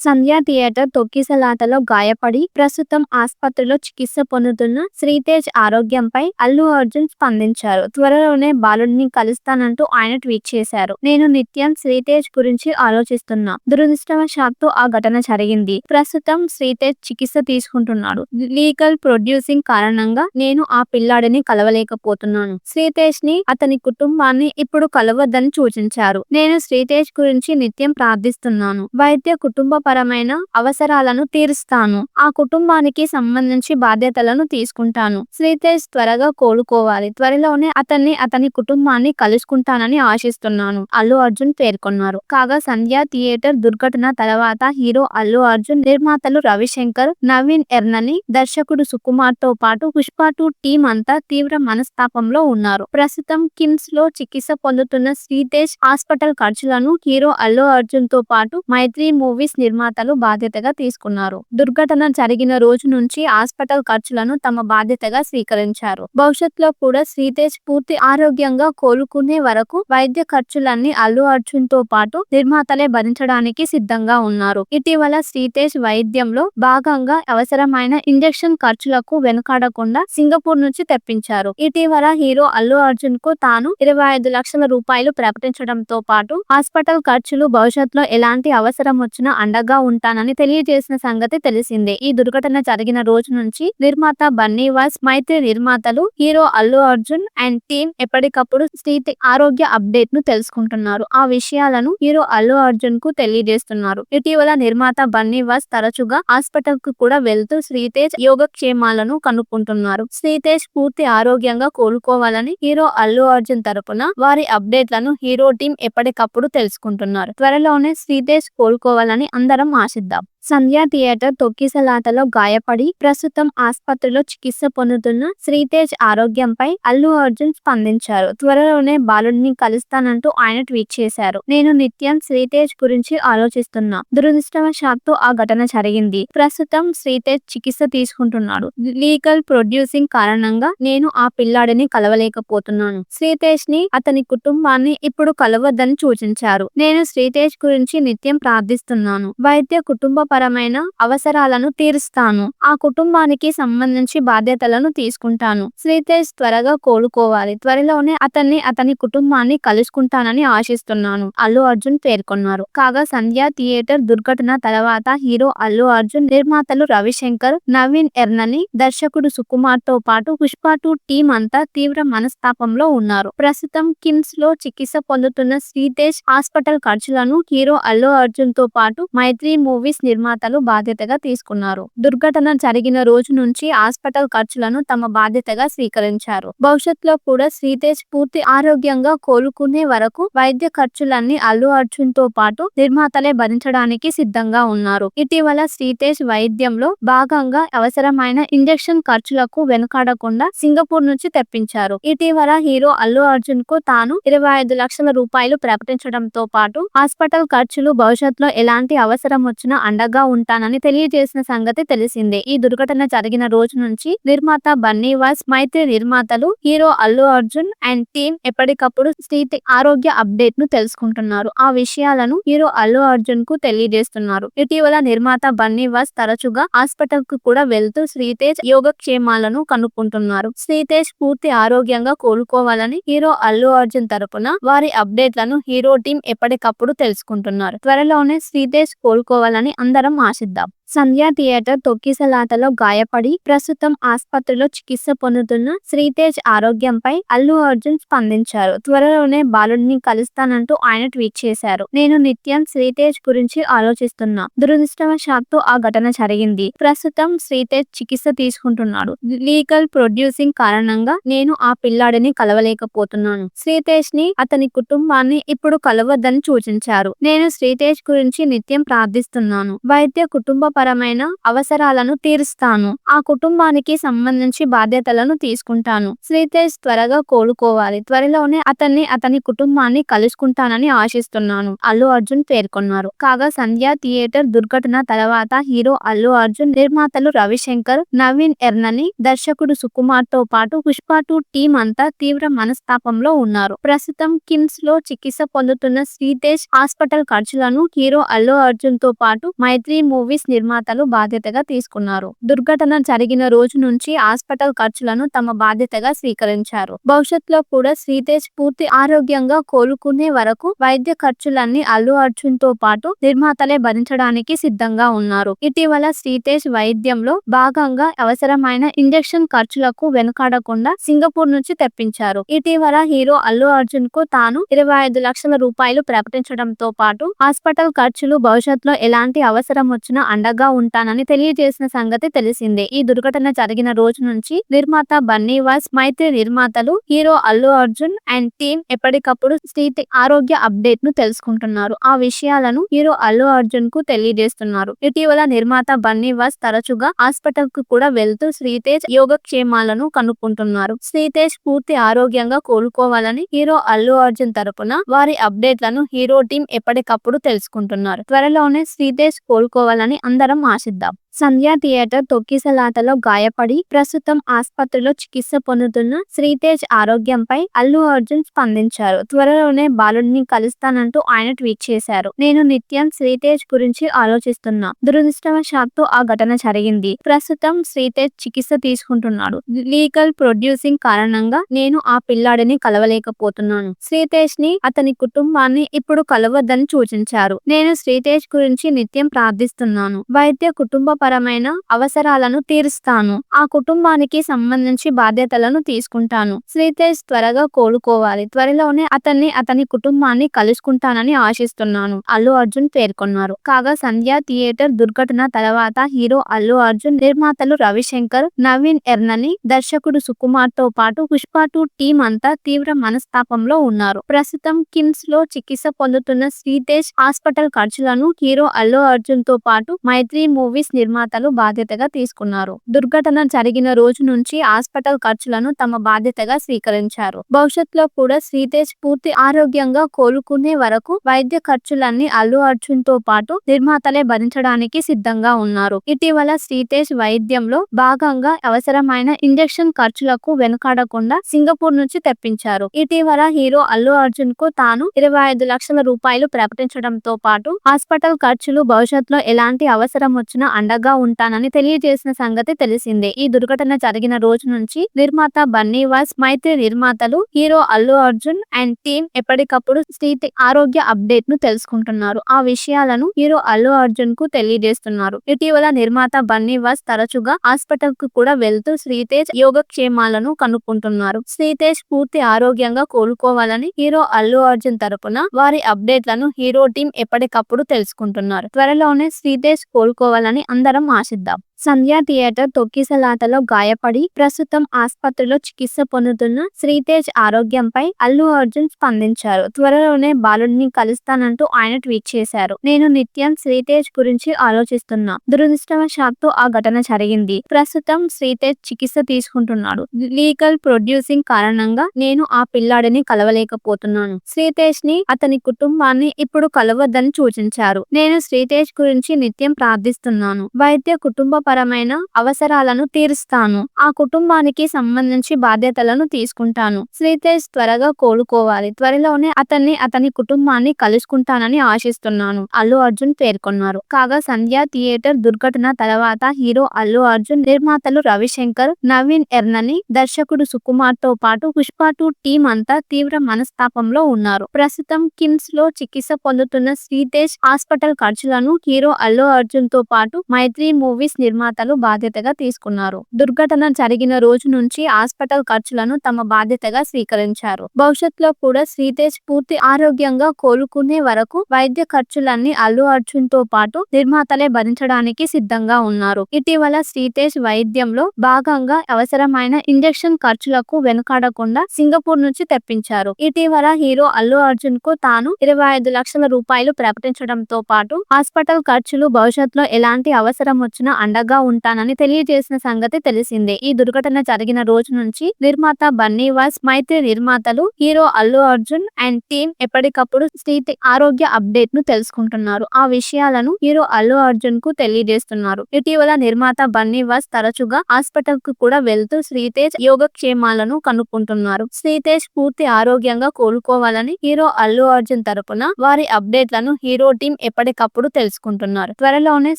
సంధ్య theatre తొక్కిసలాటలో గాయపడి ప్రస్తుతం ఆసుపత్రిలో చికిత్స పొందుతున్న శ్రీతేజ్ ఆరోగ్యంపై అల్లు అర్జున్ స్పందించారు. త్వరలోనే బాలుడిని కలుస్తానంటూ ఆయన ట్వీట్ చేశారు. నేను నిత్యం శ్రీతేజ్ గురించి ఆలోచిస్తున్నా. దురదృష్టవశాత్తు ఆ ఘటన జరిగింది. ప్రస్తుతం శ్రీతేజ్ చికిత్స తీసుకుంటున్నాడు. లీగల్ ప్రొడ్యూసింగ్ కారణంగా నేను ఆ పిల్లాడిని కలవలేకపోతున్నాను. శ్రీతేజ్ని అతని కుటుంబాన్ని ఇప్పుడు కలవద్దని సూచించారు. నేను శ్రీతేజ్ గురించి నిత్యం ప్రార్థిస్తున్నాను. వైద్య కుటుంబ పరమైన అవసరాలను తీరుస్తాను. ఆ కుటుంబానికి సంబంధించి బాధ్యతలను తీసుకుంటాను. శ్రీతేజ్ త్వరగా కోలుకోవాలి. త్వరలోనే అతన్ని అతని కుటుంబాన్ని కలుసుకుంటానని ఆశిస్తున్నాను అల్లు అర్జున్ పేర్కొన్నారు. కాగా సంధ్య థియేటర్ దుర్ఘటన తర్వాత హీరో అల్లు అర్జున్ నిర్మాతలు రవిశంకర్ నవీన్ ఎర్నని దర్శకుడు సుకుమార్తో పాటు పుష్ప టూ టీం అంతా తీవ్ర మనస్తాపంలో ఉన్నారు. ప్రస్తుతం కిమ్స్లో చికిత్స పొందుతున్న శ్రీతేజ్ హాస్పిటల్ ఖర్చులను హీరో అల్లు అర్జున్తో పాటు మైత్రి మూవీస్ నిర్మాతలు బాధ్యతగా తీసుకున్నారు. దుర్ఘటన జరిగిన రోజు నుంచి హాస్పిటల్ ఖర్చులను తమ బాధ్యతగా స్వీకరించారు. భవిష్యత్తులో కూడా శ్రీతేజ్ పూర్తి ఆరోగ్యంగా కోలుకునే వరకు వైద్య ఖర్చులన్నీ అల్లు అర్జున్తో పాటు నిర్మాతలే భరించడానికి సిద్ధంగా ఉన్నారు. ఇటీవల శ్రీతేజ్ వైద్యంలో భాగంగా అవసరమైన ఇంజెక్షన్ ఖర్చులకు వెనుకాడకుండా సింగపూర్ నుంచి తెప్పించారు. ఇటీవల హీరో అల్లు అర్జున్కు తాను ఇరవై ఐదు లక్షల రూపాయలు ప్రకటించడంతో పాటు హాస్పిటల్ ఖర్చులు భవిష్యత్తులో ఎలాంటి అవసరం వచ్చినా అండగా ఉంటానని తెలియజేసిన సంగతి తెలిసిందే. ఈ దుర్ఘటన జరిగిన రోజు నుంచి నిర్మాత బన్నీవాస్ మైత్రి నిర్మాతలు hero Allu Arjun and team ఎప్పటికప్పుడు స్థితి ఆరోగ్య అప్డేట్ను తెలుసుకుంటున్నారు. ఆ విషయాలను హీరో అల్లు అర్జున్కు తెలియజేస్తున్నారు. ఇటీవల నిర్మాత బన్నీవాస్ తరచుగా హాస్పిటల్కు కూడా వెళ్తూ శ్రీతేజ్ యోగక్షేమాలను కనుక్కుంటున్నారు. శ్రీతేజ్ పూర్తి ఆరోగ్యంగా కోలుకోవాలని హీరో అల్లు అర్జున్ తరపున వారి అప్డేట్లను హీరో టీం ఎప్పటికప్పుడు తెలుసుకుంటున్నారు. త్వరలోనే శ్రీతేజ్ కోలుకోవాలని అందరూ ఆశిద్దాం. సంధ్యా థియేటర్ తొక్కిసలాటలో గాయపడి ప్రస్తుతం ఆసుపత్రిలో చికిత్స పొందుతున్న శ్రీతేజ్ ఆరోగ్యంపై అల్లు అర్జున్ స్పందించారు. త్వరలోనే బాలుడిని కలుస్తానంటూ ఆయన ట్వీట్ చేశారు. నేను నిత్యం శ్రీతేజ్ గురించి ఆలోచిస్తున్నా. దురదృష్టవశాత్తు ఆ ఘటన జరిగింది. ప్రస్తుతం శ్రీతేజ్ చికిత్స తీసుకుంటున్నాడు. లీగల్ ప్రొడ్యూసింగ్ కారణంగా నేను ఆ పిల్లాడిని కలవలేకపోతున్నాను. శ్రీతేజ్ని అతని కుటుంబాన్ని ఇప్పుడు కలవద్దని సూచించారు. నేను శ్రీతేజ్ గురించి నిత్యం ప్రార్థిస్తున్నాను. వైద్య కుటుంబ పరమైన అవసరాలను తీరుస్తాను. ఆ కుటుంబానికి సంబంధించి బాధ్యతలను తీసుకుంటాను. శ్రీతేజ్ త్వరగా కోలుకోవాలి. త్వరలోనే అతన్ని అతని కుటుంబాన్ని కలుసుకుంటానని ఆశిస్తున్నాను. అల్లు అర్జున్ పేర్కొన్నారు. కాగా సంధ్య థియేటర్ దుర్ఘటన తర్వాత హీరో అల్లు అర్జున్ నిర్మాతలు రవిశంకర్ నవీన్ ఎర్నని దర్శకుడు సుకుమార్తో పాటు పుష్ప టూ టీం అంతా తీవ్ర మనస్తాపంలో ఉన్నారు. ప్రస్తుతం కిమ్స్లో చికిత్స పొందుతున్న శ్రీతేజ్ హాస్పిటల్ ఖర్చులను హీరో అల్లు అర్జున్తో పాటు మైత్రి మూవీస్ నిర్మాతలు బాధ్యతగా తీసుకున్నారు. దుర్ఘటన జరిగిన రోజు నుంచి హాస్పిటల్ ఖర్చులను తమ బాధ్యతగా స్వీకరించారు. భవిష్యత్తులో కూడా శ్రీతేజ్ పూర్తి ఆరోగ్యంగా కోలుకునే వరకు వైద్య ఖర్చులన్నీ అల్లు అర్జున్తో పాటు నిర్మాతలే భరించడానికి సిద్ధంగా ఉన్నారు. ఇటీవల శ్రీతేజ్ వైద్యంలో భాగంగా అవసరమైన ఇంజెక్షన్ ఖర్చులకు వెనుకాడకుండా సింగపూర్ నుంచి తెప్పించారు. ఇటీవల హీరో అల్లు అర్జున్కు తాను ఇరవై ఐదు లక్షల రూపాయలు ప్రకటించడంతో పాటు హాస్పిటల్ ఖర్చులు భవిష్యత్తులో ఎలాంటి అవసరం వచ్చినా అండగా ఉంటానని తెలియజేసిన సంగతి తెలిసిందే. ఈ దుర్ఘటన జరిగిన రోజు నుంచి నిర్మాత బన్నీవాస్ మైత్రి నిర్మాతలు hero Allu Arjun and team ఎప్పటికప్పుడు స్థితి ఆరోగ్య అప్డేట్ను తెలుసుకుంటున్నారు. ఆ విషయాలను హీరో అల్లు అర్జున్కు తెలియజేస్తున్నారు. ఇటీవల నిర్మాత బన్నీవాస్ తరచుగా హాస్పిటల్కు కూడా వెళ్తూ శ్రీతేజ్ యోగక్షేమాలను కనుక్కుంటున్నారు. శ్రీతేజ్ పూర్తి ఆరోగ్యంగా కోలుకోవాలని హీరో అల్లు అర్జున్ తరపున వారి అప్డేట్లను హీరో టీం ఎప్పటికప్పుడు తెలుసుకుంటున్నారు. త్వరలోనే శ్రీతేజ్ కోలుకోవాలని అందరు ఆశిద్దాం. సంధ్య థియేటర్ తొక్కిసలాటలో గాయపడి ప్రస్తుతం ఆసుపత్రిలో చికిత్స పొందుతున్న శ్రీతేజ్ ఆరోగ్యంపై అల్లు అర్జున్ స్పందించారు. త్వరలోనే బాలుడిని కలుస్తానంటూ ఆయన ట్వీట్ చేశారు. నేను నిత్యం శ్రీతేజ్ గురించి ఆలోచిస్తున్నా. దురదృష్టవశాత్తు ఆ ఘటన జరిగింది. ప్రస్తుతం శ్రీతేజ్ చికిత్స తీసుకుంటున్నాడు. లీగల్ ప్రొడ్యూసింగ్ కారణంగా నేను ఆ పిల్లాడిని కలవలేకపోతున్నాను. శ్రీతేజ్ని అతని కుటుంబాన్ని ఇప్పుడు కలవద్దని సూచించారు. నేను శ్రీతేజ్ గురించి నిత్యం ప్రార్థిస్తున్నాను. వైద్య కుటుంబ పరమైన అవసరాలను తీరుస్తాను. ఆ కుటుంబానికి సంబంధించి బాధ్యతలను తీసుకుంటాను. శ్రీతేజ్ త్వరగా కోలుకోవాలి. త్వరలోనే అతన్ని అతని కుటుంబాన్ని కలుసుకుంటానని ఆశిస్తున్నాను. అల్లు అర్జున్ పేర్కొన్నారు. కాగా సంధ్య థియేటర్ దుర్ఘటన తర్వాత హీరో అల్లు అర్జున్ నిర్మాతలు రవిశంకర్ నవీన్ ఎర్నని దర్శకుడు సుకుమార్తో పాటు పుష్ప టూ టీం అంతా తీవ్ర మనస్తాపంలో ఉన్నారు. ప్రస్తుతం కిమ్స్లో చికిత్స పొందుతున్న శ్రీతేజ్ హాస్పిటల్ ఖర్చులను హీరో అల్లు అర్జున్తో పాటు మైత్రి మూవీస్ నిర్మాతలు బాధ్యతగా తీసుకున్నారు. దుర్ఘటన జరిగిన రోజు నుంచి హాస్పిటల్ ఖర్చులను తమ బాధ్యతగా స్వీకరించారు. భవిష్యత్తులో కూడా శ్రీతేజ్ పూర్తి ఆరోగ్యంగా కోలుకునే వరకు వైద్య ఖర్చులన్నీ అల్లు అర్జున్తో పాటు నిర్మాతలే భరించడానికి సిద్ధంగా ఉన్నారు. ఇటీవల శ్రీతేజ్ వైద్యంలో భాగంగా అవసరమైన ఇంజెక్షన్ ఖర్చులకు వెనుకాడకుండా సింగపూర్ నుంచి తెప్పించారు. ఇటీవల హీరో అల్లు అర్జున్కు తాను ఇరవై ఐదు లక్షల రూపాయలు ప్రకటించడంతో పాటు హాస్పిటల్ ఖర్చులు భవిష్యత్తులో ఎలాంటి అవసరం వచ్చినా అండగా ఉంటానని తెలియజేసిన సంగతి తెలిసిందే. ఈ దుర్ఘటన జరిగిన రోజు నుంచి నిర్మాత బన్నీవాస్ మైత్రి నిర్మాతలు hero Allu Arjun and team ఎప్పటికప్పుడు స్థితి ఆరోగ్య అప్డేట్ను తెలుసుకుంటున్నారు. ఆ విషయాలను హీరో అల్లు అర్జున్కు తెలియజేస్తున్నారు. ఇటీవల నిర్మాత బన్నీవాస్ తరచుగా హాస్పిటల్కు కూడా వెళ్తూ శ్రీతేజ్ యోగక్షేమాలను కనుక్కుంటున్నారు. శ్రీతేజ్ పూర్తి ఆరోగ్యంగా కోలుకోవాలని హీరో అల్లు అర్జున్ తరపున వారి అప్డేట్లను హీరో టీం ఎప్పటికప్పుడు తెలుసుకుంటున్నారు. త్వరలోనే శ్రీతేజ్ కోలుకోవాలని అందరూ ఆశిద్దాం. సంధ్యా థియేటర్ తొక్కిసలాటలో గాయపడి ప్రస్తుతం ఆసుపత్రిలో చికిత్స పొందుతున్న శ్రీతేజ్ ఆరోగ్యంపై అల్లు అర్జున్ స్పందించారు. త్వరలోనే బాలుడిని కలుస్తానంటూ ఆయన ట్వీట్ చేశారు. నేను నిత్యం శ్రీతేజ్ గురించి ఆలోచిస్తున్నా. దురదృష్టవశాత్తు ఆ ఘటన జరిగింది. ప్రస్తుతం శ్రీతేజ్ చికిత్స తీసుకుంటున్నాడు. లీగల్ ప్రొడ్యూసింగ్ కారణంగా నేను ఆ పిల్లాడిని కలవలేకపోతున్నాను. శ్రీతేజ్ని అతని కుటుంబాన్ని ఇప్పుడు కలవద్దని సూచించారు. నేను శ్రీతేజ్ గురించి నిత్యం ప్రార్థిస్తున్నాను. వైద్య కుటుంబ పరమైన అవసరాలను తీరుస్తాను. ఆ కుటుంబానికి సంబంధించి బాధ్యతలను తీసుకుంటాను. శ్రీతేజ్ త్వరగా కోలుకోవాలి. త్వరలోనే అతన్ని అతని కుటుంబాన్ని కలుసుకుంటానని ఆశిస్తున్నాను. అల్లు అర్జున్ పేర్కొన్నారు. కాగా సంధ్య థియేటర్ దుర్ఘటన తర్వాత హీరో అల్లు అర్జున్ నిర్మాతలు రవిశంకర్ నవీన్ ఎర్నని దర్శకుడు సుకుమార్తో పాటు పుష్ప టూ టీం అంతా తీవ్ర మనస్తాపంలో ఉన్నారు. ప్రస్తుతం కిమ్స్లో చికిత్స పొందుతున్న శ్రీతేజ్ హాస్పిటల్ ఖర్చులను హీరో అల్లు అర్జున్తో పాటు మైత్రి మూవీస్ నిర్మాతలు బాధ్యతగా తీసుకున్నారు. దుర్ఘటన జరిగిన రోజు నుంచి హాస్పిటల్ ఖర్చులను తమ బాధ్యతగా స్వీకరించారు. భవిష్యత్తులో కూడా శ్రీతేజ్ పూర్తి ఆరోగ్యంగా కోలుకునే వరకు వైద్య ఖర్చులన్నీ అల్లు అర్జున్తో పాటు నిర్మాతలే భరించడానికి సిద్ధంగా ఉన్నారు. ఇటీవల శ్రీతేజ్ వైద్యంలో భాగంగా అవసరమైన ఇంజెక్షన్ ఖర్చులకు వెనుకాడకుండా సింగపూర్ నుంచి తెప్పించారు. ఇటీవల హీరో అల్లు అర్జున్కు తాను ఇరవై ఐదు లక్షల రూపాయలు ప్రకటించడంతో పాటు హాస్పిటల్ ఖర్చులు భవిష్యత్తులో ఎలాంటి అవసరం వచ్చినా అండగా ఉంటానని తెలియజేసిన సంగతి తెలిసిందే. ఈ దుర్ఘటన జరిగిన రోజు నుంచి నిర్మాత బన్నీవాస్ మైత్రి నిర్మాతలు hero Allu Arjun and team ఎప్పటికప్పుడు స్థితి ఆరోగ్య అప్డేట్ను తెలుసుకుంటున్నారు. ఆ విషయాలను హీరో అల్లు అర్జున్కు తెలియజేస్తున్నారు. ఇటీవల నిర్మాత బన్నీవాస్ తరచుగా హాస్పిటల్కు కూడా వెళ్తూ శ్రీతేజ్ యోగక్షేమాలను కనుక్కుంటున్నారు. శ్రీతేజ్ పూర్తి ఆరోగ్యంగా కోలుకోవాలని హీరో అల్లు అర్జున్ తరపున వారి అప్డేట్లను హీరో టీం ఎప్పటికప్పుడు తెలుసుకుంటున్నారు. త్వరలోనే శ్రీతేజ్ కోలుకోవాలని అందరూ ఆశిద్దాం. సంధ్య థియేటర్ తొక్కిసలాటలో గాయపడి ప్రస్తుతం ఆసుపత్రిలో చికిత్స పొందుతున్న శ్రీతేజ్ ఆరోగ్యంపై అల్లు అర్జున్ స్పందించారు. త్వరలోనే బాలుడిని కలుస్తానంటూ ఆయన ట్వీట్ చేశారు. నేను నిత్యం శ్రీతేజ్ గురించి ఆలోచిస్తున్నా. దురదృష్టవశాత్తు ఆ ఘటన జరిగింది. ప్రస్తుతం శ్రీతేజ్ చికిత్స తీసుకుంటున్నాడు. లీగల్ ప్రొడ్యూసింగ్ కారణంగా నేను ఆ పిల్లాడిని కలవలేకపోతున్నాను. శ్రీతేజ్ని అతని కుటుంబాన్ని ఇప్పుడు కలవద్దని సూచించారు. నేను శ్రీతేజ్ గురించి నిత్యం ప్రార్థిస్తున్నాను. వైద్య కుటుంబ పరమైన అవసరాలను తీరుస్తాను. ఆ కుటుంబానికి సంబంధించి బాధ్యతలను తీసుకుంటాను. శ్రీతేజ్ త్వరగా కోలుకోవాలి. త్వరలోనే అతన్ని అతని కుటుంబాన్ని కలుసుకుంటానని ఆశిస్తున్నాను. అల్లు అర్జున్ పేర్కొన్నారు. కాగా సంధ్య థియేటర్ దుర్ఘటన తర్వాత హీరో అల్లు అర్జున్ నిర్మాతలు రవిశంకర్ నవీన్ ఎర్నని దర్శకుడు సుకుమార్తో పాటు పుష్ప టూ టీం అంతా తీవ్ర మనస్తాపంలో ఉన్నారు. ప్రస్తుతం కిమ్స్లో చికిత్స పొందుతున్న శ్రీతేజ్ హాస్పిటల్ ఖర్చులను హీరో అల్లు అర్జున్తో పాటు మైత్రి మూవీస్ నిర్మా నిర్మాతలు బాధ్యతగా తీసుకున్నారు. దుర్ఘటన జరిగిన రోజు నుంచి హాస్పిటల్ ఖర్చులను తమ బాధ్యతగా స్వీకరించారు. భవిష్యత్తులో కూడా శ్రీతేజ్ పూర్తి ఆరోగ్యంగా కోలుకునే వరకు వైద్య ఖర్చులన్నీ అల్లు అర్జున్తో పాటు నిర్మాతలే భరించడానికి సిద్ధంగా ఉన్నారు. ఇటీవల శ్రీతేజ్ వైద్యంలో భాగంగా అవసరమైన ఇంజెక్షన్ ఖర్చులకు వెనుకాడకుండా సింగపూర్ నుంచి తెప్పించారు. ఇటీవల హీరో అల్లు అర్జున్కు తాను ఇరవై ఐదు లక్షల రూపాయలు ప్రకటించడంతో పాటు హాస్పిటల్ ఖర్చులు భవిష్యత్తులో ఎలాంటి అవసరం వచ్చినా అండగా ఉంటానని తెలియజేసిన సంగతి తెలిసిందే. ఈ దుర్ఘటన జరిగిన రోజు నుంచి నిర్మాత బన్నీవాస్ మైత్రి నిర్మాతలు hero Allu Arjun and team ఎప్పటికప్పుడు స్థితి ఆరోగ్య అప్డేట్ను తెలుసుకుంటున్నారు. ఆ విషయాలను హీరో అల్లు అర్జున్కు తెలియజేస్తున్నారు. ఇటీవల నిర్మాత బన్నీవాస్ తరచుగా హాస్పిటల్కు కూడా వెళ్తూ శ్రీతేజ్ యోగక్షేమాలను కనుక్కుంటున్నారు. శ్రీతేజ్ పూర్తి ఆరోగ్యంగా కోలుకోవాలని హీరో అల్లు అర్జున్ తరపున వారి అప్డేట్లను హీరో టీం ఎప్పటికప్పుడు తెలుసుకుంటున్నారు. త్వరలోనే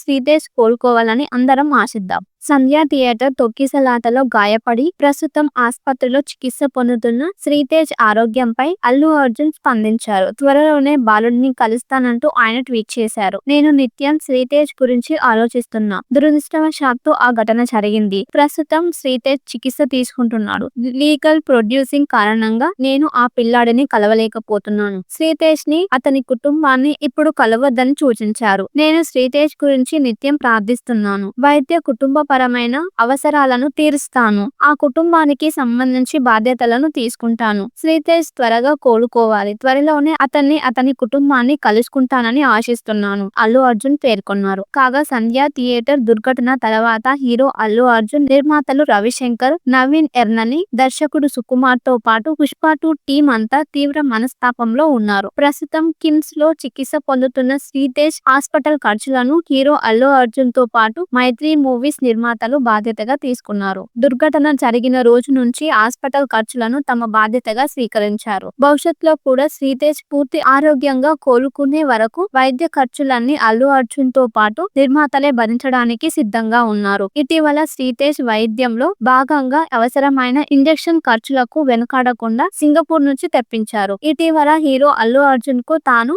శ్రీతేజ్ కోలుకోవాలని అందరు ఆశిద్దాం. సంధ్యా థియేటర్ తొక్కిసలాటలో గాయపడి ప్రస్తుతం ఆసుపత్రిలో చికిత్స పొందుతున్న శ్రీతేజ్ ఆరోగ్యంపై అల్లు అర్జున్ స్పందించారు. త్వరలోనే బాలుడిని కలుస్తానంటూ ఆయన ట్వీట్ చేశారు. నేను నిత్యం శ్రీతేజ్ గురించి ఆలోచిస్తున్నా. దురదృష్టవశాత్తు ఆ ఘటన జరిగింది. ప్రస్తుతం శ్రీతేజ్ చికిత్స తీసుకుంటున్నాడు. లీగల్ ప్రొడ్యూసింగ్ కారణంగా నేను ఆ పిల్లాడిని కలవలేకపోతున్నాను. శ్రీతేజ్ని అతని కుటుంబాన్ని ఇప్పుడు కలవద్దని సూచించారు. నేను శ్రీతేజ్ గురించి నిత్యం ప్రార్థిస్తున్నాను. వైద్య కుటుంబ పరమైన అవసరాలను తీరుస్తాను. ఆ కుటుంబానికి సంబంధించి బాధ్యతలను తీసుకుంటాను. శ్రీతేజ్ త్వరగా కోలుకోవాలి. త్వరలోనే అతన్ని అతని కుటుంబాన్ని కలుసుకుంటానని ఆశిస్తున్నాను. అల్లు అర్జున్ పేర్కొన్నారు. కాగా సంధ్య థియేటర్ దుర్ఘటన తర్వాత హీరో అల్లు అర్జున్ నిర్మాతలు రవిశంకర్ నవీన్ ఎర్నని దర్శకుడు సుకుమార్తో పాటు పుష్ప టూ టీం అంతా తీవ్ర మనస్తాపంలో ఉన్నారు. ప్రస్తుతం కిమ్స్లో చికిత్స పొందుతున్న శ్రీతేజ్ హాస్పిటల్ ఖర్చులను హీరో అల్లు అర్జున్తో పాటు మైత్రి మూవీస్ నిర్మాతలు బాధ్యతగా తీసుకున్నారు. దుర్ఘటన జరిగిన రోజు నుంచి హాస్పిటల్ ఖర్చులను తమ బాధ్యతగా స్వీకరించారు. భవిష్యత్తులో కూడా శ్రీతేజ్ పూర్తి ఆరోగ్యంగా కోలుకునే వరకు వైద్య ఖర్చులన్నీ అల్లు అర్జున్తో పాటు నిర్మాతలే భరించడానికి సిద్ధంగా ఉన్నారు. ఇటీవల శ్రీతేజ్ వైద్యంలో భాగంగా అవసరమైన ఇంజెక్షన్ ఖర్చులకు వెనుకాడకుండా సింగపూర్ నుంచి తెప్పించారు. ఇటీవల హీరో అల్లు అర్జున్కు తాను